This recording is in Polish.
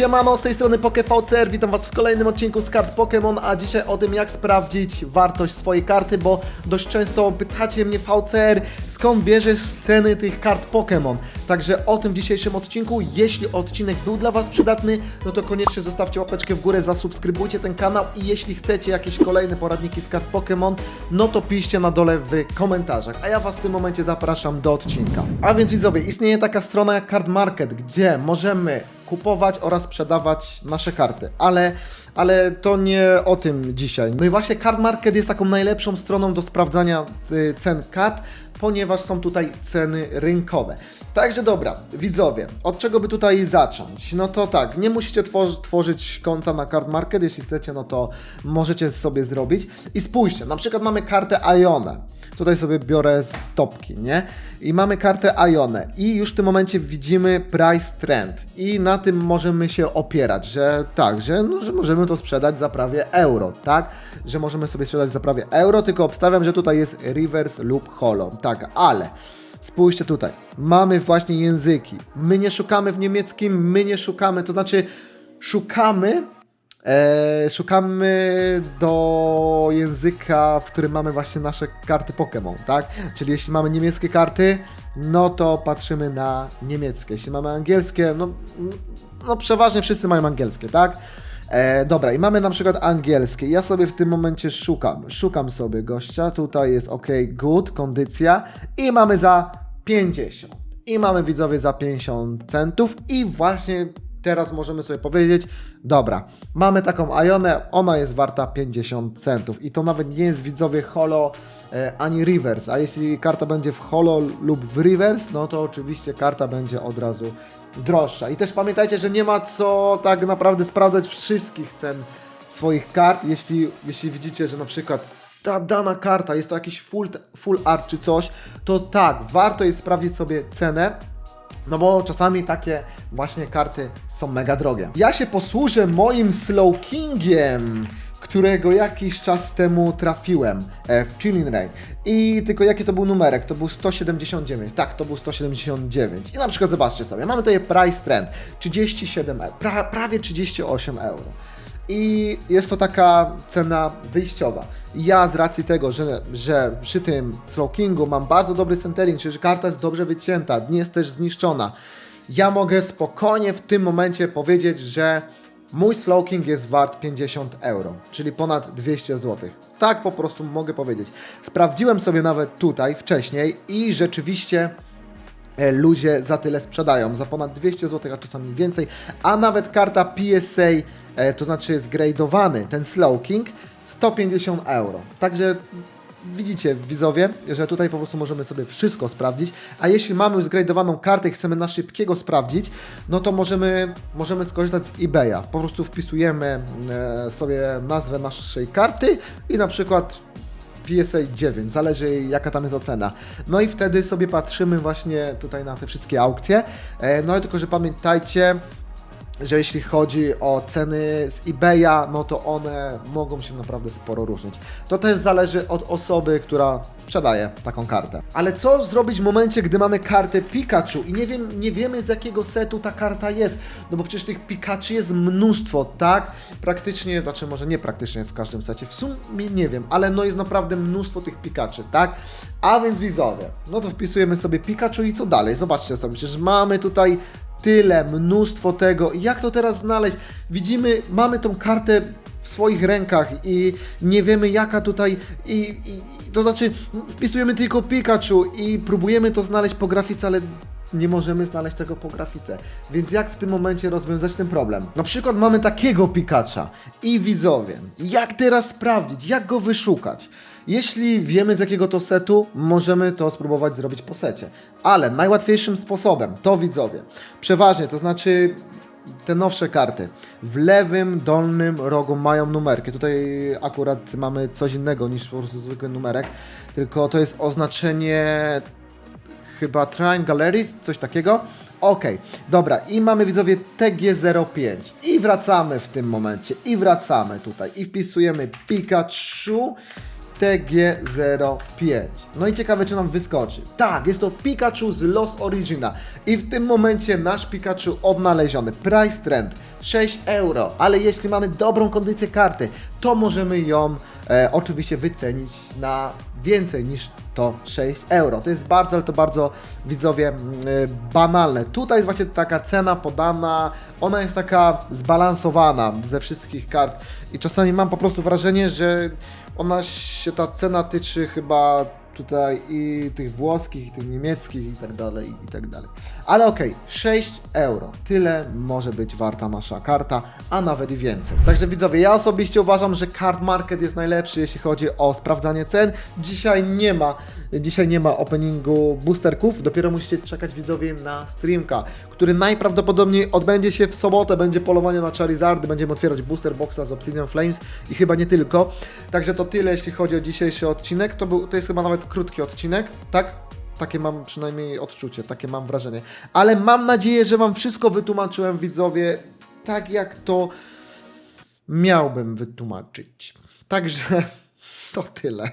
Siemano, z tej strony PokeVCR, witam was w kolejnym odcinku z kart Pokémon, a dzisiaj o tym jak sprawdzić wartość swojej karty, bo dość często pytacie mnie VCR, skąd bierzesz ceny tych kart Pokémon. Także o tym dzisiejszym odcinku, jeśli odcinek był dla was przydatny, no to koniecznie zostawcie łapeczkę w górę, zasubskrybujcie ten kanał i jeśli chcecie jakieś kolejne poradniki z kart Pokémon, no to piszcie na dole w komentarzach, a ja was w tym momencie zapraszam do odcinka. A więc widzowie, istnieje taka strona jak Card Market, gdzie możemy kupować oraz sprzedawać nasze karty, ale, ale to nie o tym dzisiaj. No i właśnie Card Market jest taką najlepszą stroną do sprawdzania y, cen kart, ponieważ są tutaj ceny rynkowe. Także dobra, widzowie, od czego by tutaj zacząć? No to tak, nie musicie tworzy, tworzyć konta na Card Market, jeśli chcecie, no to możecie sobie zrobić. I spójrzcie, na przykład mamy kartę Iona. Tutaj sobie biorę stopki, nie? I mamy kartę Ionę i już w tym momencie widzimy price trend i na tym możemy się opierać, że tak, że, no, że możemy to sprzedać za prawie euro, tak? Że możemy sobie sprzedać za prawie euro, tylko obstawiam, że tutaj jest reverse lub holo, tak, ale spójrzcie tutaj, mamy właśnie języki, my nie szukamy w niemieckim, my nie szukamy, to znaczy szukamy E, szukamy do języka, w którym mamy właśnie nasze karty Pokémon, tak? Czyli jeśli mamy niemieckie karty, no to patrzymy na niemieckie. Jeśli mamy angielskie, no, no przeważnie wszyscy mają angielskie, tak? E, dobra, i mamy na przykład angielskie. Ja sobie w tym momencie szukam. Szukam sobie gościa. Tutaj jest OK, good, kondycja. I mamy za 50. I mamy widzowie za 50 centów. I właśnie teraz możemy sobie powiedzieć, dobra, mamy taką Ionę, ona jest warta 50 centów. I to nawet nie jest widzowie holo e, ani reverse, a jeśli karta będzie w holo lub w reverse, no to oczywiście karta będzie od razu droższa. I też pamiętajcie, że nie ma co tak naprawdę sprawdzać wszystkich cen swoich kart, jeśli, jeśli widzicie, że na przykład ta dana karta jest to jakiś full, full art czy coś, to tak, warto jest sprawdzić sobie cenę, no bo czasami takie właśnie karty są mega drogie. Ja się posłużę moim Slow Kingiem, którego jakiś czas temu trafiłem e, w Chilling Ray. I tylko jaki to był numerek? To był 179. Tak, to był 179. I na przykład zobaczcie sobie, mamy tutaj price trend 37 euro, pra, prawie 38 euro. I jest to taka cena wyjściowa. Ja z racji tego, że, że przy tym Slow Kingu mam bardzo dobry centering, czyli że karta jest dobrze wycięta, nie jest też zniszczona, ja mogę spokojnie w tym momencie powiedzieć, że mój Slow King jest wart 50 euro, czyli ponad 200 zł. Tak po prostu mogę powiedzieć. Sprawdziłem sobie nawet tutaj wcześniej i rzeczywiście ludzie za tyle sprzedają, za ponad 200 zł, a czasami więcej, a nawet karta PSA, e, to znaczy zgradowany ten Slow King, 150 euro. Także widzicie, widzowie, że tutaj po prostu możemy sobie wszystko sprawdzić, a jeśli mamy już zgradowaną kartę i chcemy na szybkiego sprawdzić, no to możemy, możemy skorzystać z eBaya. Po prostu wpisujemy e, sobie nazwę naszej karty i na przykład PSA 9, zależy jaka tam jest ocena. No i wtedy sobie patrzymy właśnie tutaj na te wszystkie aukcje. E, No i tylko, że pamiętajcie, że jeśli chodzi o ceny z eBaya, no to one mogą się naprawdę sporo różnić. To też zależy od osoby, która sprzedaje taką kartę. Ale co zrobić w momencie, gdy mamy kartę Pikachu i nie, wiem, nie wiemy z jakiego setu ta karta jest? No bo przecież tych Pikachu jest mnóstwo, tak? Praktycznie, znaczy może nie praktycznie w każdym secie, w sumie nie wiem, ale no jest naprawdę mnóstwo tych Pikachu, tak? A więc widzowie, no to wpisujemy sobie Pikachu i co dalej? Zobaczcie sobie, przecież mamy tutaj tyle, mnóstwo tego. Jak to teraz znaleźć? Widzimy, mamy tą kartę w swoich rękach i nie wiemy jaka tutaj i, i, to znaczy wpisujemy tylko Pikachu i próbujemy to znaleźć po grafice, ale nie możemy znaleźć tego po grafice. Więc jak w tym momencie rozwiązać ten problem? Na przykład mamy takiego Pikacha i widzowie, jak teraz sprawdzić, jak go wyszukać? Jeśli wiemy z jakiego to setu, możemy to spróbować zrobić po secie. Ale najłatwiejszym sposobem to widzowie. Przeważnie, to znaczy te nowsze karty w lewym dolnym rogu mają numerki. Tutaj akurat mamy coś innego niż po prostu zwykły numerek, tylko to jest oznaczenie chyba Trine Gallery, coś takiego. Okej, dobra, i mamy widzowie TG05 i wracamy w tym momencie, i wracamy tutaj, i wpisujemy Pikachu TG05. No i ciekawe, czy nam wyskoczy. Tak, jest to Pikachu z Lost Origina. I w tym momencie nasz Pikachu odnaleziony. Price trend 6 euro, ale jeśli mamy dobrą kondycję karty, to możemy ją e, oczywiście wycenić na więcej niż to 6 euro. To jest bardzo, ale to bardzo widzowie mm, e, banalne. Tutaj jest właśnie taka cena podana, ona jest taka zbalansowana ze wszystkich kart i czasami mam po prostu wrażenie, że ona się, ta cena tyczy chyba tutaj i tych włoskich, i tych niemieckich i tak dalej, i tak dalej. Ale okej, 6 euro. Tyle może być warta nasza karta, a nawet i więcej. Także widzowie, ja osobiście uważam, że Card Market jest najlepszy, jeśli chodzi o sprawdzanie cen. Dzisiaj nie ma, dzisiaj nie ma openingu boosterków, dopiero musicie czekać widzowie na streamka, który najprawdopodobniej odbędzie się w sobotę, będzie polowanie na Charizardy, będziemy otwierać booster boxa z Obsidian Flames i chyba nie tylko. Także to tyle, jeśli chodzi o dzisiejszy odcinek. To, był, to jest chyba nawet krótki odcinek, tak? Takie mam przynajmniej odczucie, takie mam wrażenie. Ale mam nadzieję, że Wam wszystko wytłumaczyłem, widzowie, tak jak to miałbym wytłumaczyć. Także to tyle.